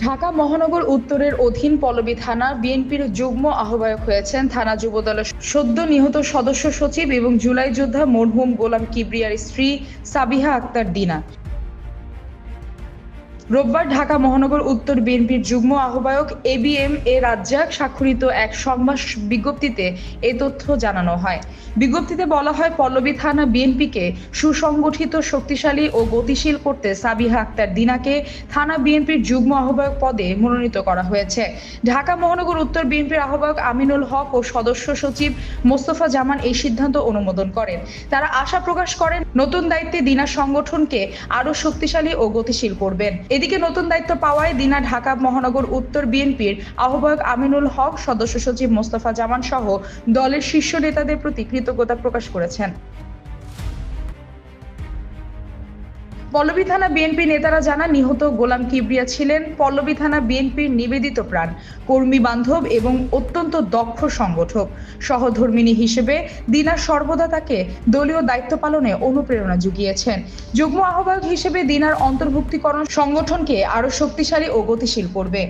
ঢাকা মহানগর উত্তরের অধীন পল্লবী থানা বিএনপির যুগ্ম আহ্বায়ক হয়েছেন থানা যুবদলের সদ্য নিহত সদস্য সচিব এবং জুলাই যোদ্ধা মরহুম গোলাম কিবরিয়ার স্ত্রী সাবিহা আক্তার দিনা। রোববার ঢাকা মহানগর উত্তর বিএনপির যুগ্ম আহ্বায়ক এবিএম এ রাজ্জাক স্বাক্ষরিত এক সংবাদ বিজ্ঞপ্তিতে এ তথ্য জানানো হয়। বিজ্ঞপ্তিতে বলা হয়, পল্লবী থানা বিএনপিকে সুসংগঠিত, শক্তিশালী ও গতিশীল করতে সাবিহা আক্তার দিনাকে থানা বিএনপির যুগ্ম আহ্বায়ক পদে মনোনীত করা হয়েছে। ঢাকা মহানগর উত্তর বিএনপির আহ্বায়ক আমিনুল হক ও সদস্য সচিব মোস্তফা জামান এই সিদ্ধান্ত অনুমোদন করেন। তারা আশা প্রকাশ করেন, নতুন দায়িত্বে দিনা সংগঠনকে আরও শক্তিশালী ও গতিশীল করবেন। এদিকে নতুন দায়িত্ব পাওয়ায় দিনা ঢাকা মহানগর উত্তর বিএনপির আহ্বায়ক আমিনুল হক, সদস্য সচিব মোস্তফা জামান সহ দলের শীর্ষ নেতাদের প্রতি কৃতজ্ঞতা প্রকাশ করেছেন। পল্লবী থানা বিএনপি নেতারা জানান, নিহত গোলাম কিবরিয়া ছিলেন পল্লবী থানা বিএনপির নিবেদিত প্রাণ, কর্মী বান্ধব এবং অত্যন্ত দক্ষ সংগঠক। সহধর্মিনী হিসেবে দিনা সর্বদা তাকে দলীয় দায়িত্ব পালনে অনুপ্রেরণা জুগিয়েছেন যুগ্ম আহ্বায়ক হিসেবে দিনার অন্তর্ভুক্তিকরণ সংগঠনকে আরও শক্তিশালী ও গতিশীল করবে।